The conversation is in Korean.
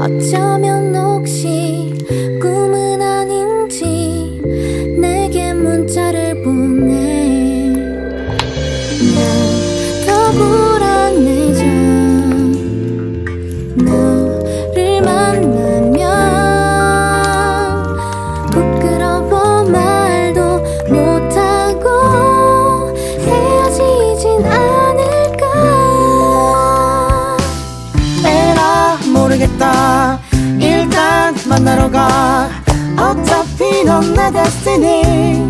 어쩌면 혹시 꿈은 아닌지 내게 문자를 보내 모르겠다. 일단 만나러 가. 어차피 넌 내 데스티니